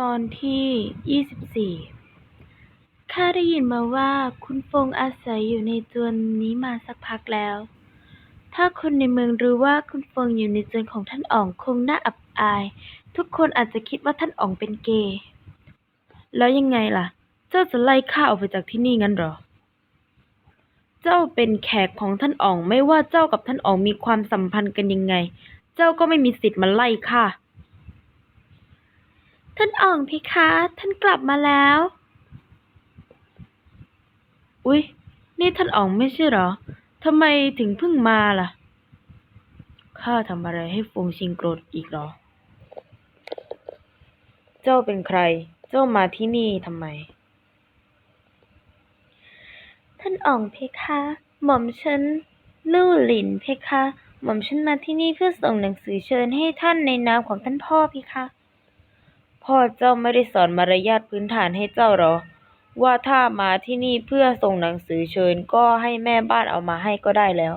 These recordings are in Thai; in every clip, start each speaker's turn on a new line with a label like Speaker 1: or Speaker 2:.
Speaker 1: ตอนที่ยี่สิบสี่ข้าได้ยินมาว่าคุณฟงอาศัยอยู่ในจวนนี้มาสักพักแล้ว ถ้าคนในเมืองรู้ว่าคุณฟงอยู่ในจวนของท่านอ๋องคงน่าอับอาย ทุกคนอาจจะคิดว่าท่านอ๋องเป็นเกย์แล้วยังไงล่ะ เจ้าจะไล่ข้าออกไปจากที่นี่งั้นหรอ เจ้าเป็นแขกของท่านอ๋องไม่ว่าเจ้ากับท่านอ๋องมีความสัมพันธ์กันยังไง เจ้าก็ไม่มีสิทธิ์มาไล่ข้า ท่านอ่องพี่คะ ท่านกลับมาแล้ว อุ๊ย นี่ท่านอ่องไม่ใช่เหรอ ทำไมถึงเพิ่งมาล่ะ ข้าทำอะไรให้ฟงชิงโกรธอีกเหรอ เจ้าเป็นใคร เจ้ามาที่นี่ทำไม ท่านอ่องเพคะ หม่อมฉันลู่หลินเพคะ หม่อมฉันมาที่นี่เพื่อส่งหนังสือเชิญให้ท่านในนามของท่านพ่อเพคะ พ่อเจ้าไม่ได้สอนมารยาทพื้นฐานให้เจ้าหรอ ว่าถ้ามาที่นี่เพื่อส่งหนังสือเชิญก็ให้แม่บ้านเอามาให้ก็ได้แล้ว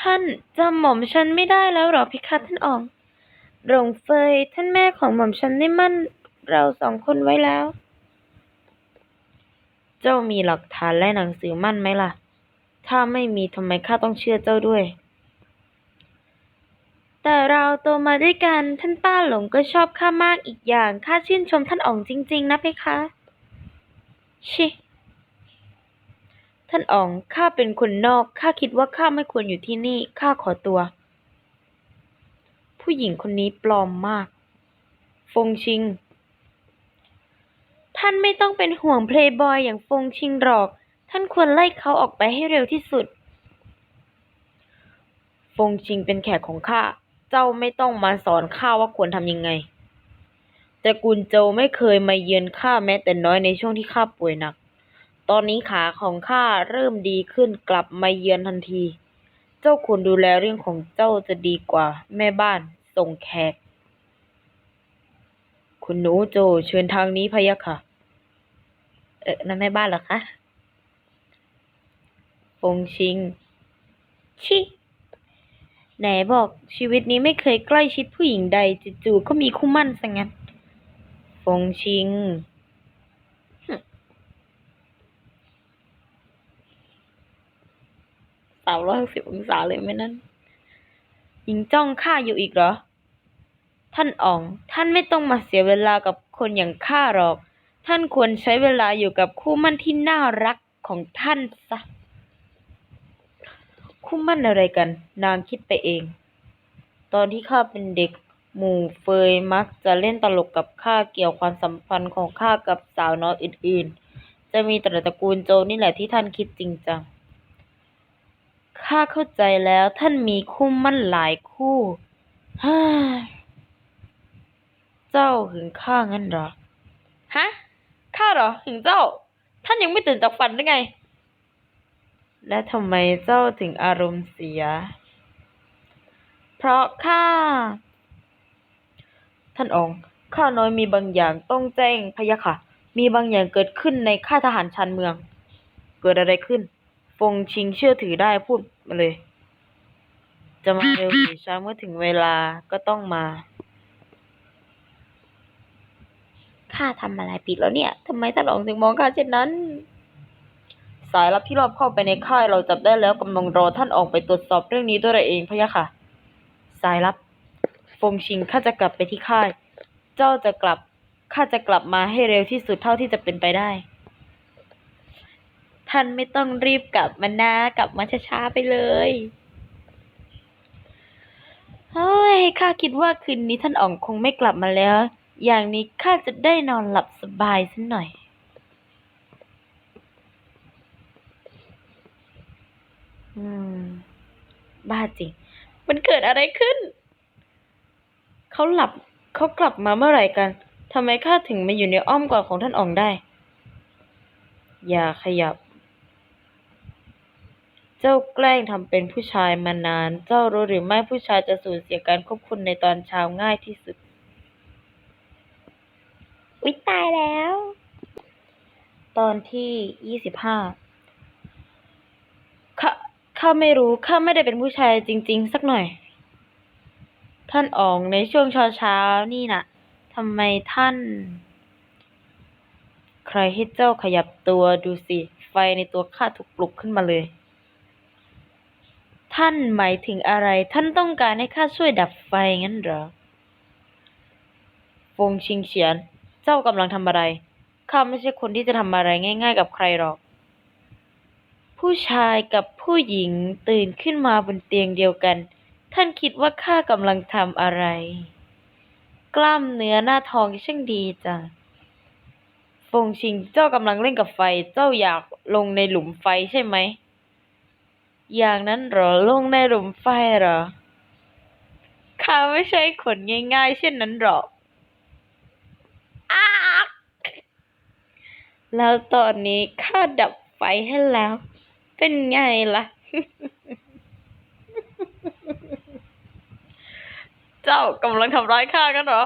Speaker 1: ท่านจำหม่อมฉันไม่ได้แล้วหรอพิคะท่านอ๋องหลงเฟยท่านแม่ของหม่อมฉันได้มั่นเราสองคนไว้แล้ว เจ้ามีหลักฐานและหนังสือมั่นไหมล่ะ ถ้าไม่มีทำไมข้าต้องเชื่อเจ้าด้วย แต่เราโตมาด้วยกัน ท่านป้าหลงก็ชอบข้ามากอีกอย่าง ข้าชื่นชมท่านอ๋องจริง ๆ นะเพคะ ชิ ท่านอ๋อง ข้าเป็นคนนอก ข้าคิดว่าข้าไม่ควรอยู่ที่นี่ ข้าขอตัว ผู้หญิงคนนี้ปลอมมาก ฟงชิง ท่านไม่ต้องเป็นห่วงเพลย์บอยอย่างฟงชิงหรอก ท่านควรไล่เขาออกไปให้เร็วที่สุด ฟงชิงเป็นแขกของข้า เจ้าไม่ต้องมาสอนข้าว่าควรทำยังไงแต่กุนโจวไม่เคยมาเยือนข้าแม้แต่น้อยในช่วงที่ข้าป่วยหนัก ตอนนี้ขาของข้าเริ่มดีขึ้นกลับมาเยือนทันที เจ้าควรดูแลเรื่องของเจ้าจะดีกว่า แม่บ้านส่งแขก คุณหนูโจเชิญทางนี้พะยะค่ะ เออนั่นแม่บ้านเหรอคะ ฟงชิง ชิ ไหนบอกชีวิตนี้ไม่เคยใกล้ชิดผู้หญิงใดจู่ๆก็มีคู่มั่นซะงั้น ฟงชิง สามร้อยหกสิบองศาเลยไหมนั่น หญิงจ้องข้าอยู่อีกเหรอ ท่านอ๋อง ท่านไม่ต้องมาเสียเวลากับคนอย่างข้าหรอก ท่านควรใช้เวลาอยู่กับคู่มั่นที่น่ารักของท่านซะ คู่มั่นอะไรกัน นางคิดไปเอง ตอนที่ข้าเป็นเด็ก หมู่เฟยมักจะเล่นตลกกับข้าเกี่ยวความสัมพันธ์ของข้ากับสาวน้อยอื่นๆ จะมีแต่ตระกูลโจนี่แหละที่ท่านคิดจริงจัง ข้าเข้าใจแล้วท่านมีคู่มั่นหลายคู่ฮ่าเจ้าหึงข้างั้นเหรอ ฮะ ข้าเหรอหึงเจ้า ท่านยังไม่ตื่นจากฝันหรือไง และทำไมเจ้าถึงอารมณ์เสีย เพราะข้า ท่านองค์ข้าน้อยมีบางอย่างต้องแจ้งพะยะค่ะ มีบางอย่างเกิดขึ้นในค่ายทหารชานเมือง เกิดอะไรขึ้น ฟงชิงเชื่อถือได้พูดมาเลย จะมาเร็วหรือช้าเมื่อถึงเวลาก็ต้องมา ข้าทำอะไรผิดแล้วเนี่ยทำไมท่านองค์ถึงมองข้าเช่นนั้น สายลับที่รอบเข้าไปในค่ายเราจับได้แล้วกำลังรอท่านออกไปตรวจสอบเรื่องนี้ด้วยตัวเองพะยะค่ะ สายลับ ฟงชิงข้าจะกลับไปที่ค่าย เจ้าจะกลับข้าจะกลับมาให้เร็วที่สุดเท่าที่จะเป็นไปได้ ท่านไม่ต้องรีบกลับมานะกลับมาช้าๆไปเลยเฮ้ยข้าคิดว่าคืนนี้ท่านอ๋องคงไม่กลับมาแล้ว อย่างนี้ข้าจะได้นอนหลับสบายสักหน่อย อืม บ้าจริง มันเกิดอะไรขึ้น เขาหลับเขากลับมาเมื่อไหร่กันทำไมข้าถึงมาอยู่ในอ้อมกอดของท่านอ๋องได้ อย่าขยับ เจ้าแกล้งทำเป็นผู้ชายมานาน เจ้ารู้หรือไม่ผู้ชายจะสูญเสียการควบคุมในตอนเช้าง่ายที่สุดวิตายแล้ว ตอนที่ยี่สิบห้าข้า ข้าไม่รู้ข้าไม่ได้เป็นผู้ชายจริง ๆ สักหน่อย ท่านอ๋องในช่วงเช้าเช้าๆนี่น่ะทำไมท่าน ใครให้เจ้าขยับตัวดูสิ ไฟในตัวข้าถูกปลุกขึ้นมาเลย ท่านหมายถึงอะไร ท่านต้องการให้ข้าช่วยดับไฟงั้นเหรอฟงชิงเฉียน เจ้ากำลังทำอะไรข้าไม่ใช่คนที่จะทำอะไรง่าย ๆ กับใครหรอก ผู้ชายกับผู้หญิงตื่นขึ้นมาบนเตียงเดียวกัน ท่านคิดว่าข้ากำลังทำอะไร กล้ามเนื้อหน้าท้องช่างดีจังฟงชิงเจ้ากำลังเล่นกับไฟ เจ้าอยากลงในหลุมไฟใช่ไหม อย่างนั้นเหรอ ลงในหลุมไฟเหรอ ข้าไม่ใช่คนง่ายๆ เช่นนั้นหรอกอ้ากแล้วตอนนี้ข้าดับไฟให้แล้ว เป็นไงล่ะ เจ้ากำลังทำร้ายข้ากันเหรอ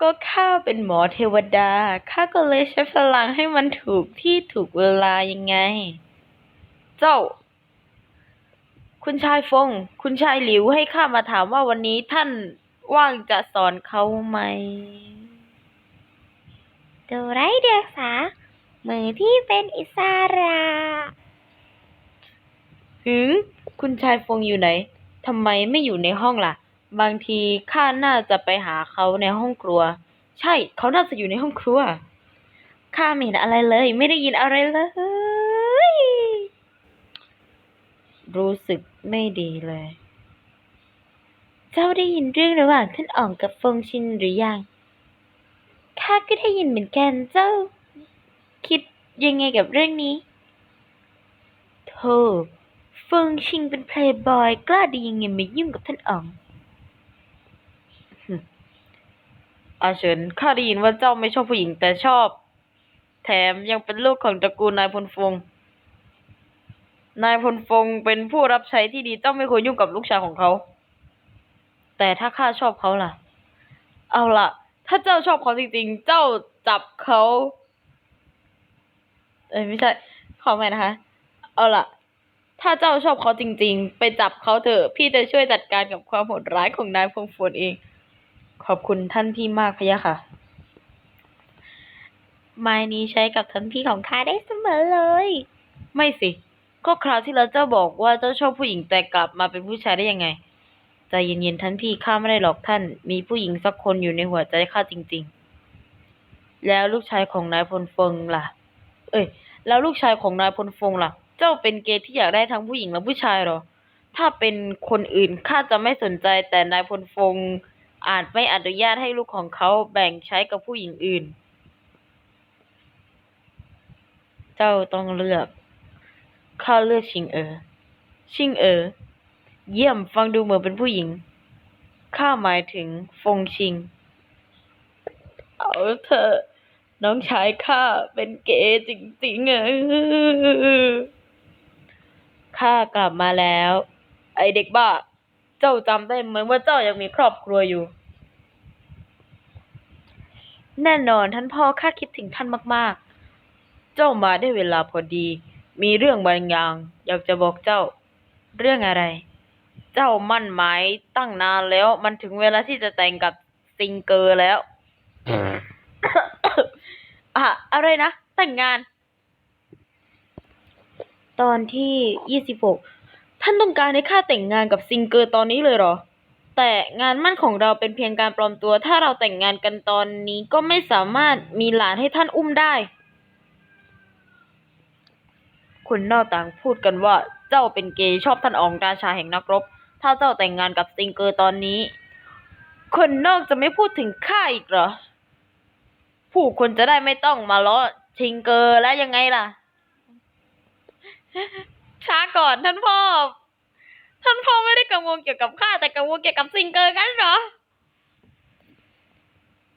Speaker 1: ก็ข้าเป็นหมอเทวดา ข้าก็เลยใช้พลังให้มันถูกที่ถูกเวลายังไง เจ้า คุณชายฟง คุณชายหลิวให้ข้ามาถามว่าวันนี้ท่านว่างจะสอนเขาไหม ดูไรเดียกษา มือที่เป็นอิสระหืมคุณชายฟงอยู่ไหนทำไมไม่อยู่ในห้องล่ะ บางทีข้าน่าจะไปหาเขาในห้องครัว ใช่ เขาน่าจะอยู่ในห้องครัวข้าไม่เห็นอะไรเลย ไม่ได้ยินอะไรเลย รู้สึกไม่ดีเลย เจ้าได้ยินเรื่องระหว่างท่านอ่องกับฟงชินหรือยังข้าก็ได้ยินเหมือนกันเจ้า ยังไงกับเรื่องนี้โธ่เฟิงชิงเป็นเพลย์บอยกล้าดียังไงมายุ่งกับท่านอ๋องอาเฉินข้าได้ยินว่าเจ้าไม่ชอบผู้หญิงแต่ชอบ แถมยังเป็นลูกของตระกูลนายพลฟง นายพลฟงเป็นผู้รับใช้ที่ดีเจ้าไม่ควรยุ่งกับลูกชายของเขา แต่ถ้าข้าชอบเขาล่ะ เอาล่ะ ถ้าเจ้าชอบเขาจริงๆ เจ้าจับเขา เอ้ยไม่ใช่ ขอใหม่นะคะ เอาล่ะ ถ้าเจ้าชอบเขาจริง ๆ ไปจับเขาเถอะ พี่จะช่วยจัดการกับความโหดร้ายของนายพงฝนเอง ขอบคุณท่านพี่มากพะยะค่ะ ไม้นี้ใช้กับท่านพี่ของข้าได้เสมอเลย ไม่สิ ก็คราวที่แล้วเจ้าบอกว่าเจ้าชอบผู้หญิงแต่กลับมาเป็นผู้ชายได้ยังไง ใจเย็นๆท่านพี่ข้าไม่ได้หลอกท่าน มีผู้หญิงสักคนอยู่ในหัวใจข้าจริง ๆ แล้วลูกชายของนายพลฟงล่ะ เอ้ย แล้วลูกชายของนายพลฟงล่ะ เจ้าเป็นเกย์ที่อยากได้ทั้งผู้หญิงและผู้ชายเหรอ ถ้าเป็นคนอื่นข้าจะไม่สนใจ แต่นายพลฟงอาจไม่อนุญาตให้ลูกของเขาแบ่งใช้กับผู้หญิงอื่น เจ้าต้องเลือก ข้าเลือกชิงเอ๋อ ชิงเอ๋อ เยี่ยมฟังดูเหมือนเป็นผู้หญิง ข้าหมายถึงฟงชิง เอาเถอะ น้องชายข้าเป็นเกย์จริงๆเออข้ากลับมาแล้ว ไอเด็กบ้า เจ้าจำได้ไหมว่าเจ้ายังมีครอบครัวอยู่ แน่นอนท่านพ่อข้าคิดถึงท่านมาก ๆ เจ้ามาได้เวลาพอดี มีเรื่องบางอย่างอยากจะบอกเจ้า เรื่องอะไร เจ้ามั่นหมายตั้งนานแล้ว มันถึงเวลาที่จะแต่งกับซิงเกอร์แล้ว อะอะไรนะ แต่งงาน ตอนที่ยี่สิบหกท่านต้องการให้ข้าแต่งงานกับซิงเกอร์ตอนนี้เลยเหรอ แต่งานมั่นของเราเป็นเพียงการปลอมตัว ถ้าเราแต่งงานกันตอนนี้ก็ไม่สามารถมีหลานให้ท่านอุ้มได้ คนนอกต่างพูดกันว่าเจ้าเป็นเกย์ชอบท่านอองราชาแห่งนักรบ ถ้าเจ้าแต่งงานกับซิงเกอร์ตอนนี้ คนนอกจะไม่พูดถึงข้าอีกเหรอ ผู้คนจะได้ไม่ต้องมาล้อชิงเกอร์แล้วยังไงล่ะ ช้าก่อนท่านพ่อ ท่านพ่อไม่ได้กังวลเกี่ยวกับข้าแต่กังวลเกี่ยวกับซิงเกอร์กันเหรอ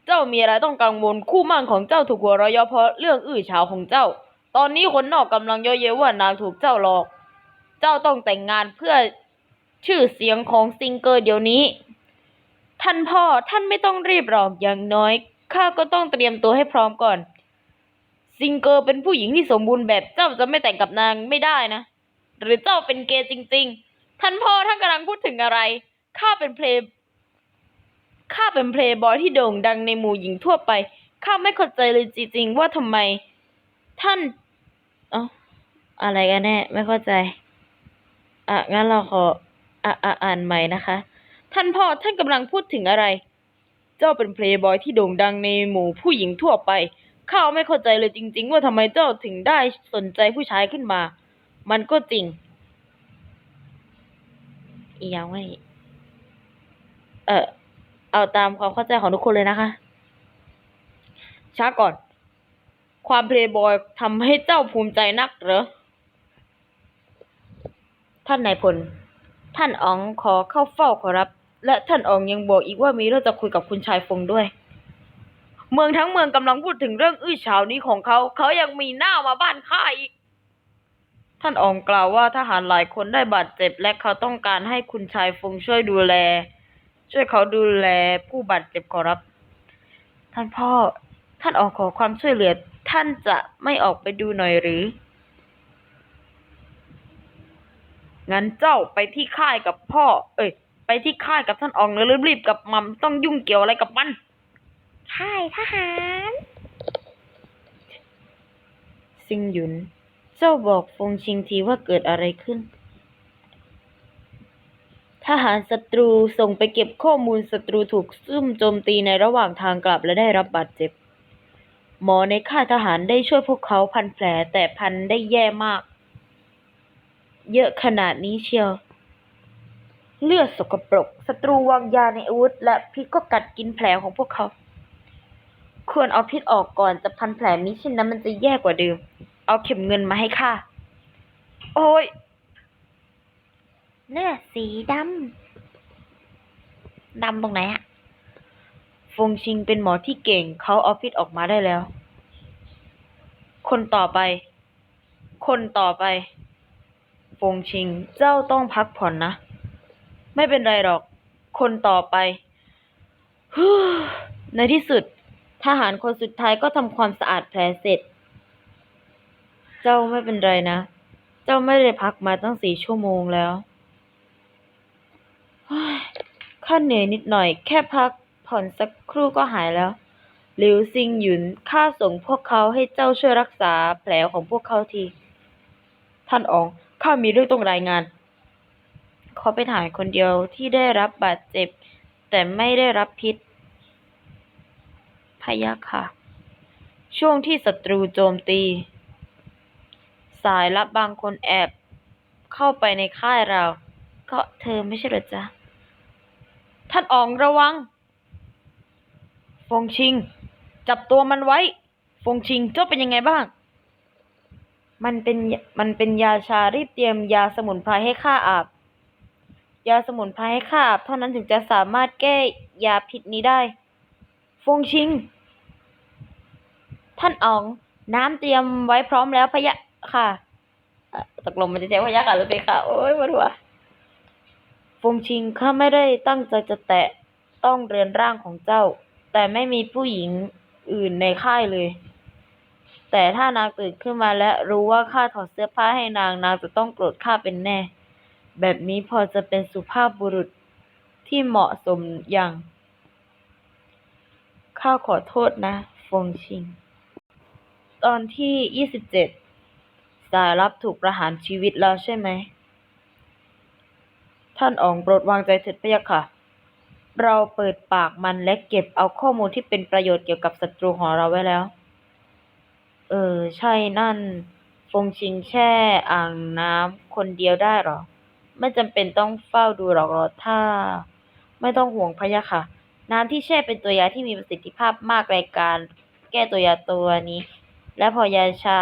Speaker 1: เจ้ามีอะไรต้องกังวลคู่มั่นของเจ้าถูกหัวเราะเยาะเพราะเรื่องอื้อฉาวของเจ้า ตอนนี้คนนอกกำลังเยอะเย้ยว่านางถูกเจ้าหลอก เจ้าต้องแต่งงานเพื่อชื่อเสียงของซิงเกอร์เดี๋ยวนี้ ท่านพ่อท่านไม่ต้องรีบหรอกอย่างน้อย ข้าก็ต้องเตรียมตัวให้พร้อมก่อน ซิงเกอร์เป็นผู้หญิงที่สมบูรณ์แบบเจ้าจะไม่แต่งกับนางไม่ได้นะ หรือเจ้าเป็นเกย์จริง ๆ ท่านพ่อท่านกำลังพูดถึงอะไร ข้าเป็นเพลย์ข้าเป็นเพลย์บอยที่โด่งดังในหมู่หญิงทั่วไป ข้าไม่เข้าใจเลยจริงๆว่าทำไม ท่านเอ้าอะไรกันแน่ ไม่เข้าใจ อะงั้นเราขออะอะอ่านใหม่นะคะ ท่านพ่อท่านกำลังพูดถึงอะไร เจ้าเป็นเพลย์บอยที่โด่งดังในหมู่ผู้หญิงทั่วไป ข้าไม่เข้าใจเลยจริง ๆ ว่าทำไมเจ้าถึงได้สนใจผู้ชายขึ้นมา มันก็จริง อีกอย่างไม่เออเอาตามความเข้าใจของทุกคนเลยนะคะ ช้าก่อน ความเพลย์บอยทำให้เจ้าภูมิใจนักเหรอ ท่านนายพล ท่านอ๋องขอเข้าเฝ้าขอรับ และท่านอองยังบอกอีกว่ามีเรื่องจะคุยกับคุณชายฟงด้วย เมืองทั้งเมืองกำลังพูดถึงเรื่องอื้อฉาวนี้ของเขา เขายังมีหน้ามาบ้านข้าอีก ท่านอองกล่าวว่าทหารหลายคนได้บาดเจ็บ และเขาต้องการให้คุณชายฟงช่วยดูแล ช่วยเขาดูแลผู้บาดเจ็บขอรับ ท่านพ่อ ท่านออกขอความช่วยเหลือ ท่านจะไม่ออกไปดูหน่อยหรืองั้นเจ้าไปที่ค่ายกับพ่อ เอ้ย ไปที่ค่ายกับท่านอองแล้วรีบๆกลับมาไม่ต้องยุ่งเกี่ยวอะไรกับมัน
Speaker 2: ค่ายทหาร
Speaker 1: ซิงหยุน เจ้าบอกฟงชิงทีว่าเกิดอะไรขึ้น ทหารศัตรูส่งไปเก็บข้อมูลศัตรูถูกซุ่มโจมตีในระหว่างทางกลับและได้รับบาดเจ็บ หมอในค่ายทหารได้ช่วยพวกเขาพันแผลแต่พันได้แย่มาก เยอะขนาดนี้เชียว เลือดสกปรก ศัตรูวางยาในอาวุธ และพิษก็กัดกินแผลของพวกเขา ควรเอาพิษออกก่อนจะพันแผลมิเช่นนั้นมันจะแย่กว่าเดิม เอาเข็มเงินมาให้ข้า โอ้ย
Speaker 2: เลือดสีดำ ดำตรงไหนอะ
Speaker 1: ฟงชิงเป็นหมอที่เก่ง เขาเอาพิษออกมาได้แล้ว คนต่อไป คนต่อไป ฟงชิง เจ้าต้องพักผ่อนนะ ไม่เป็นไรหรอก คนต่อไป ในที่สุด ทหารคนสุดท้ายก็ทำความสะอาดแผลเสร็จ เจ้าไม่เป็นไรนะ เจ้าไม่ได้พักมาตั้งสี่ชั่วโมงแล้วข้าเหนื่อยนิดหน่อย แค่พักผ่อนสักครู่ก็หายแล้ว หลิวซิงหยุนข้าส่งพวกเขาให้เจ้าช่วยรักษาแผลของพวกเขาที ท่านอองข้ามีเรื่องต้องรายงาน เขาเป็นทหารคนเดียวที่ได้รับบาดเจ็บ แต่ไม่ได้รับพิษพะยะค่ะ ช่วงที่ศัตรูโจมตี สายลับบางคนแอบเข้าไปในค่ายเรา ก็เธอไม่ใช่หรอจ๊ะ ท่านอองระวัง ฟงชิง จับตัวมันไว้ ฟงชิงเจ้าเป็นยังไงบ้างมันเป็นมันเป็นยาชารีบเตรียมยาสมุนไพรให้ข้าอาบ ยาสมุนไพรให้ข้าบเท่านั้นถึงจะสามารถแก้ยาพิษนี้ได้ ฟงชิง ท่านอ๋อง น้ำเตรียมไว้พร้อมแล้วพะยะค่ะตกลงมันจะใช้พะยะค่ะหรือไปค่ะโอ้ยมาหัวฟงชิงข้าไม่ได้ตั้งใจจะแตะต้องเรือนร่างของเจ้า แต่ไม่มีผู้หญิงอื่นในค่ายเลย แต่ถ้านางตื่นขึ้นมาและรู้ว่าข้าถอดเสื้อผ้าให้นางนางจะต้องโกรธข้าเป็นแน่ แบบนี้พอจะเป็นสุภาพบุรุษที่เหมาะสมอย่าง ข้าขอโทษนะ ฟงชิง ตอนที่ยี่สิบเจ็ดสายลับถูกประหารชีวิตแล้วใช่ไหม ท่านอ๋องโปรดวางใจเถิดพะยะค่ะ เราเปิดปากมันและเก็บเอาข้อมูลที่เป็นประโยชน์เกี่ยวกับศัตรูของเราไว้แล้ว เออ ใช่นั่น ฟงชิงแช่อ่างน้ำคนเดียวได้หรอ ไม่จำเป็นต้องเฝ้าดูหรอกหรอถ้า ไม่ต้องห่วงพะยะค่ะ น้ำที่แช่เป็นตัวยาที่มีประสิทธิภาพมากในการแก้ตัวยาตัวนี้ และพอยาชา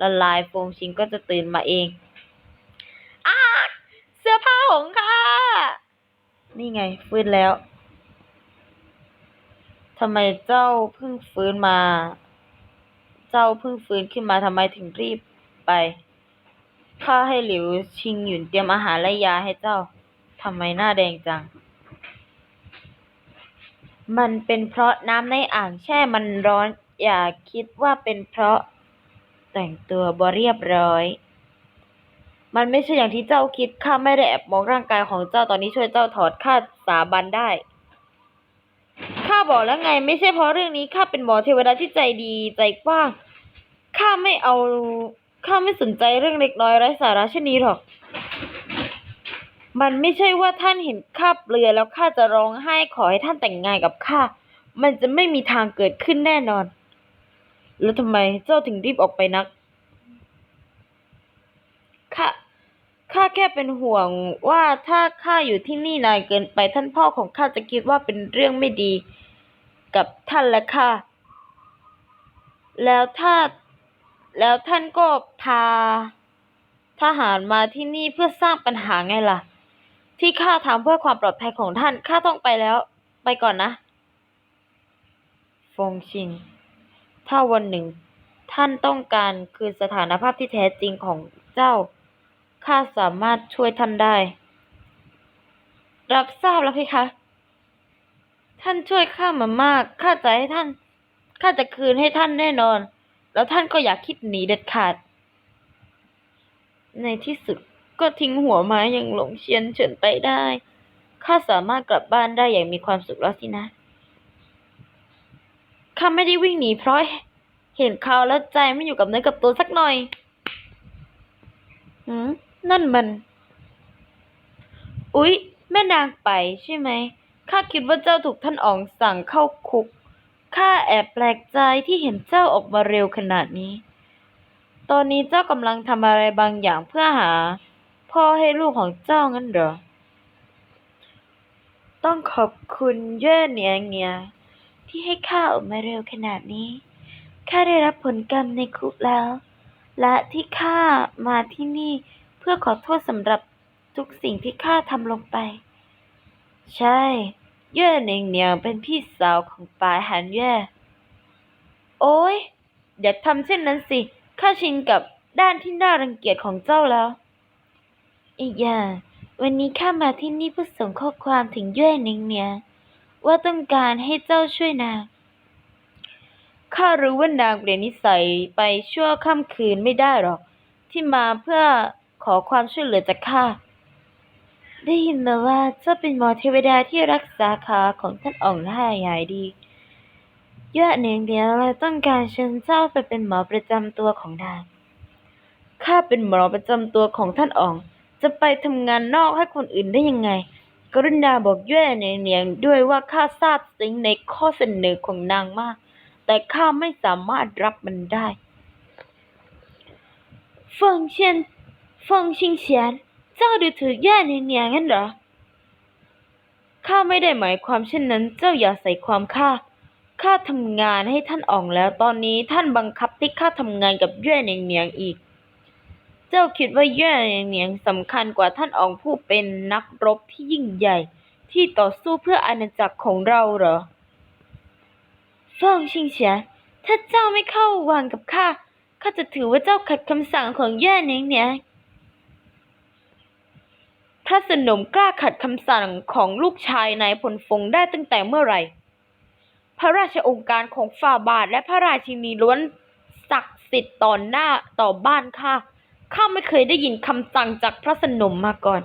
Speaker 1: ละลายฟงชิงก็จะตื่นมาเองอาเสื้อผ้าของข้านี่ไง ฟื้นแล้วทำไมเจ้าเพิ่งฟื้นมา เจ้าเพิ่งฟื้นขึ้นมาทำไมถึงรีบไป ข้าให้หลิวชิงหยุนเตรียมอาหารและยาให้เจ้า ทำไมหน้าแดงจัง มันเป็นเพราะน้ำในอ่างแช่มันร้อน อย่าคิดว่าเป็นเพราะ แต่งตัวบ่เรียบร้อย มันไม่ใช่อย่างที่เจ้าคิด ข้าไม่ได้แอบมองร่างกายของเจ้าตอนนี้ช่วยเจ้าถอดข้าสาบันได้ ข้าบอกแล้วไง ไม่ใช่เพราะเรื่องนี้ ข้าเป็นหมอเทวดาที่ใจดีใจกว้าง ข้าไม่เอา ข้าไม่สนใจเรื่องเล็กน้อยไร้สาระเช่นนี้หรอก มันไม่ใช่ว่าท่านเห็นข้าเปลือยแล้วข้าจะร้องไห้ขอให้ท่านแต่งงานกับข้า มันจะไม่มีทางเกิดขึ้นแน่นอน แล้วทำไมเจ้าถึงรีบออกไปนัก ข้า ข้าแค่เป็นห่วงว่าถ้าข้าอยู่ที่นี่นานเกินไปท่านพ่อของข้าจะคิดว่าเป็นเรื่องไม่ดี กับท่านและข้า แล้วถ้า แล้วท่านก็พาทหารมาที่นี่เพื่อสร้างปัญหาไงล่ะ ที่ข้าทำเพื่อความปลอดภัยของท่านข้าต้องไปแล้ว ไปก่อนนะ ฟงชิง ถ้าวันหนึ่ง ท่านต้องการคืนสถานภาพที่แท้จริงของเจ้าข้าสามารถช่วยท่านได้ รับทราบแล้วพี่คะ ท่านช่วยข้ามามากข้าจะให้ท่านข้าจะคืนให้ท่านแน่นอน แล้วท่านก็อย่าคิดหนีเด็ดขาด ในที่สุดก็ทิ้งหัวไม้อย่างหลงเชียนเฉินไปได้ข้าสามารถกลับบ้านได้อย่างมีความสุขแล้วสินะข้าไม่ได้วิ่งหนีเพราะเห็นเขาแล้วใจไม่อยู่กับเนื้อกับตัวสักหน่อยหืมนั่นมัน อุ๊ย แม่นางไปใช่ไหมข้าคิดว่าเจ้าถูกท่านอ๋องสั่งเข้าคุก ข้าแอบแปลกใจที่เห็นเจ้าออกมาเร็วขนาดนี้ ตอนนี้เจ้ากำลังทำอะไรบางอย่างเพื่อหา พ่อให้ลูกของเจ้างั้นเหรอ ต้องขอบคุณเย่เหนียเงียที่ให้ข้าออกมาเร็วขนาดนี้ข้าได้รับผลกรรมในคุกแล้ว และที่ข้ามาที่นี่เพื่อขอโทษสำหรับทุกสิ่งที่ข้าทำลงไป ใช่ เย่เหนียงเหนียงเป็นพี่สาวของปายหันเย่โอ้ยอย่าทำเช่นนั้นสิข้าชินกับด้านที่น่ารังเกียจของเจ้าแล้ว อีกอย่าง วันนี้ข้ามาที่นี่เพื่อส่งข้อความถึงเย่เหนียงเหนียงว่าต้องการให้เจ้าช่วยนางข้ารู้ว่านางเปลี่ยนนิสัยไปชั่วค่ำคืนไม่ได้หรอก ที่มาเพื่อขอความช่วยเหลือจากข้า ได้ยินมาว่าเจ้าเป็นหมอเทวดาที่รักษาขาของท่านอ่องให้หายดียอดเนียงเดียวเลยต้องการเชิญเจ้าไปเป็นหมอประจำตัวของนาง ข้าเป็นหมอประจำตัวของท่านอ่อง จะไปทำงานนอกให้คนอื่นได้ยังไง กรุณาบอกย่อเนียงเนียงด้วยว่าข้าทราบซึ้งในข้อเสนอของนางมาก แต่ข้าไม่สามารถรับมันได้เฟิงเชียนเฟิงชิงเฉียน เจ้าดูถูกย่าเนียงเนียงงั้นเหรอ ข้าไม่ได้หมายความเช่นนั้น เจ้าอย่าใส่ความข้า ข้าทำงานให้ท่านอ่องแล้ว ตอนนี้ท่านบังคับให้ข้าทำงานกับย่าเนียงเนียงอีก เจ้าคิดว่าย่าเนียงเนียงสำคัญกว่าท่านอ่องผู้เป็นนักรบที่ยิ่งใหญ่ ที่ต่อสู้เพื่ออาณาจักรของเราเหรอเฟิงชิงเฉียนถ้าเจ้าไม่เข้าวังกับข้า ข้าจะถือว่าเจ้าขัดคำสั่งของย่าเนียงเนียง พระสนมกล้าขัดคำสั่งของลูกชายนายพลฟงได้ตั้งแต่เมื่อไหร่ พระราชองค์การของฝ่าบาทและพระราชินีล้วนศักดิ์สิทธิ์ต่อหน้าต่อบ้านข้า ข้าไม่เคยได้ยินคำสั่งจากพระสนมมาก่อน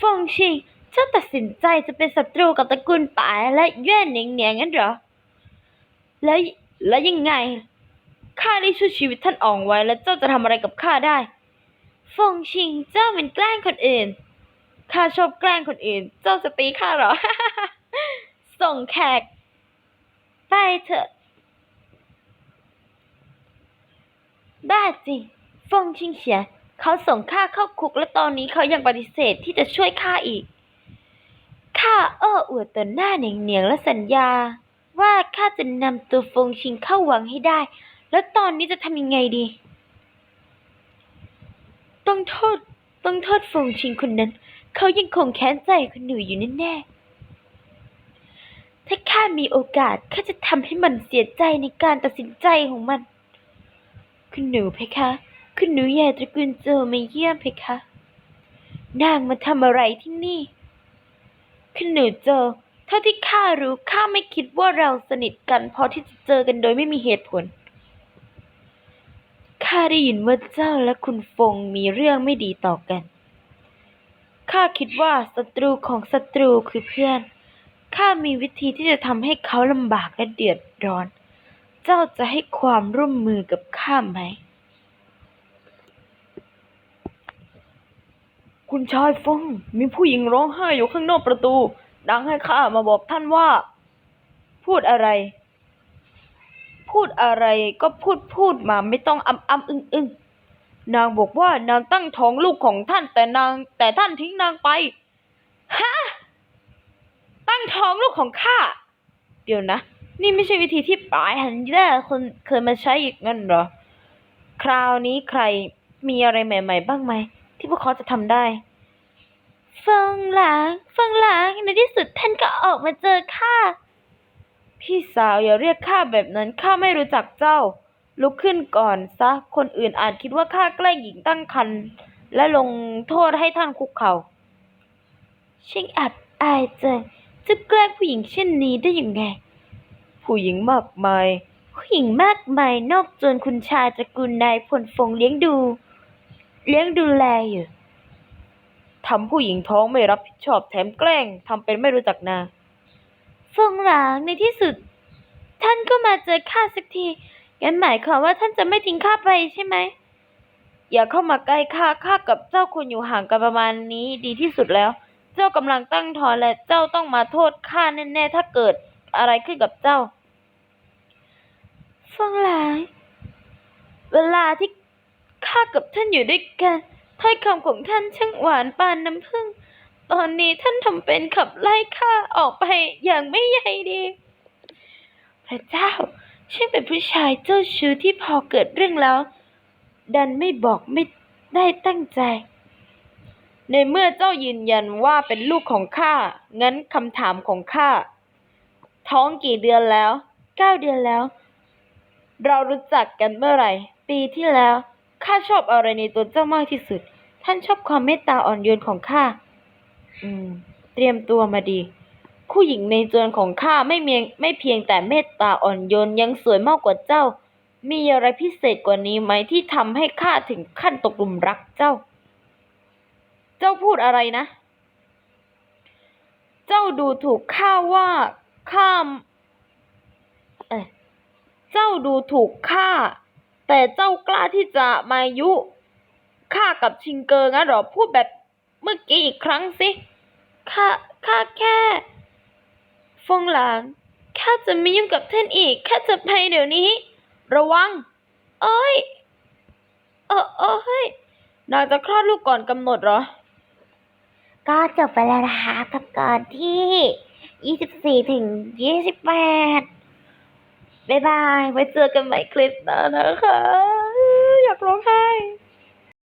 Speaker 1: ฟงชิง เจ้าตัดสินใจจะเป็นศัตรูกับตระกูลป๋ายและเย่เหนียงเหนียงงั้นเหรอ แล้วแล้วยังไง ข้าได้ช่วยชีวิตท่านอ่องไว้ แล้วเจ้าจะทำอะไรกับข้าได้ ฟงชิงเจ้าเป็นแกล้งคนอื่น ข้าชอบแกล้งคนอื่น เจ้าจะตีข้าหรอ ส่งแขก ไปเถอะ บ้าจริง ฟงชิงเฉีย เขาส่งข้าเข้าคุกและตอนนี้เขายังปฏิเสธที่จะช่วยข้าอีก ข้าเอ้ออวดต่อหน้าเหนียงเนียงๆและสัญญา ว่าข้าจะนำตัวฟงชิงเข้าวังให้ได้ แล้วตอนนี้จะทำยังไงดี ต้องโทษต้องโทษฟงชิงคนนั้น เขายังคงแค้นใจคุณหนูอยู่แน่ๆถ้าข้ามีโอกาสข้าจะทำให้มันเสียใจในการตัดสินใจของมัน คุณหนูเพคะ คุณหนูใหญ่ตระกูลโจมาเยี่ยมเพคะ นางมาทำอะไรที่นี่ คุณหนูโจเท่าที่ข้ารู้ข้าไม่คิดว่าเราสนิทกันพอที่จะเจอกันโดยไม่มีเหตุผล ข้าได้ยินว่าเจ้าและคุณฟงมีเรื่องไม่ดีต่อกัน ข้าคิดว่าศัตรูของศัตรูคือเพื่อน ข้ามีวิธีที่จะทำให้เขาลำบากและเดือดร้อน เจ้าจะให้ความร่วมมือกับข้าไหม คุณชายฟง มีผู้หญิงร้องไห้อยู่ข้างนอกประตู ดังให้ข้ามาบอกท่านว่า พูดอะไร พูดอะไรก็พูดพูดมาไม่ต้องอ้ำอ้ำอึ้งอึ้งนางบอกว่านางตั้งท้องลูกของท่านแต่นาง แต่ท่านทิ้งนางไป ฮะ ตั้งท้องลูกของข้า เดี๋ยวนะ นี่ไม่ใช่วิธีที่ปายฮันเดอร์คนเคยมาใช้อีกงั้นเหรอ คราวนี้ใครมีอะไรใหม่ ๆ บ้างไหม ที่พวกเขาจะทำได้
Speaker 2: ฟังหลังฟังหลังในที่สุดท่านก็ออกมาเจอข้า
Speaker 1: พี่สาวอย่าเรียกข้าแบบนั้นข้าไม่รู้จักเจ้า ลุกขึ้นก่อนซะ คนอื่นอาจคิดว่าข้าแกล้งหญิงตั้งครรภ์และลงโทษให้ท่านคุกเขา่า
Speaker 2: ช่างอับอายจังจะแกล้งผู้หญิงเช่นนี้ได้ยังไง
Speaker 1: ผู้หญิงมากมาย
Speaker 2: ผู้หญิงมากมายนอกจนคุณชายตระกูลนายพลฟงเลี้ยงดู เลี้ยงดูแลอยู่
Speaker 1: ทำผู้หญิงท้องไม่รับผิดชอบแถมแกล้งทำเป็นไม่รู้จักนาง
Speaker 2: ฟงหลางในที่สุด ท่านก็มาเจอข้าสักทีงั้นหมายความว่าท่านจะไม่ทิ้งข้าไปใช่ไหม
Speaker 1: อย่าเข้ามาใกล้ข้าข้ากับเจ้าควรอยู่ห่างกันประมาณนี้ดีที่สุดแล้ว เจ้ากำลังตั้งท้องและเจ้าต้องมาโทษข้าแน่ๆถ้าเกิดอะไรขึ้นกับเจ้า
Speaker 2: ฟงหลางเวลาที่ข้ากับท่านอยู่ด้วยกันถ้อยคำของท่านช่างหวานปานน้ำผึ้ง ตอนนี้ท่านทำเป็นขับไล่ข้าออกไปอย่างไม่ใยดี พระเจ้าช่างเป็นผู้ชายเจ้าชู้ที่พอเกิดเรื่องแล้ว ดันไม่บอกไม่ได้ตั้งใจ
Speaker 1: ในเมื่อเจ้ายืนยันว่าเป็นลูกของข้า งั้นคำถามของข้า ท้องกี่เดือนแล้ว
Speaker 2: เก้าเดือนแล้ว
Speaker 1: เรารู้จักกันเมื่อไหร่
Speaker 2: ปีที่แล้ว
Speaker 1: ข้าชอบอะไรในตัวเจ้ามากที่สุด
Speaker 2: ท่านชอบความเมตตาอ่อนโยนของข้า
Speaker 1: อืม เตรียมตัวมาดี ผู้หญิงในจวนของข้าไม่เมียงไม่เพียงแต่เมตตาอ่อนโยนยังสวยมากกว่าเจ้า มีอะไรพิเศษกว่านี้ไหมที่ทำให้ข้าถึงขั้นตกหลุมรักเจ้า เจ้าพูดอะไรนะ เจ้าดูถูกข้าว่าข้าเอ้ยเจ้าดูถูกข้าแต่เจ้ากล้าที่จะมายุข้ากับชิงเกอร์งั้นเหรอพูดแบบ เมื่อกี้อีกครั้งสิ
Speaker 2: ข้า ข้าแค่ ฟงหลาง ข้าจะไม่ยุ่งกับท่านอีก ข้าจะไปเดี๋ยวนี้
Speaker 1: ระวัง
Speaker 2: โอ้ย เออโอ้ย
Speaker 1: นางจะคลอดลูกก่อนกำหนดเหรอ
Speaker 2: ก็จบไปแล้วนะคะกับก่อนที่ 24 ถึง 28 บ๊ายบาย ไว้เจอกันใหม่คลิปหน้านะคะ อยากร้องไห้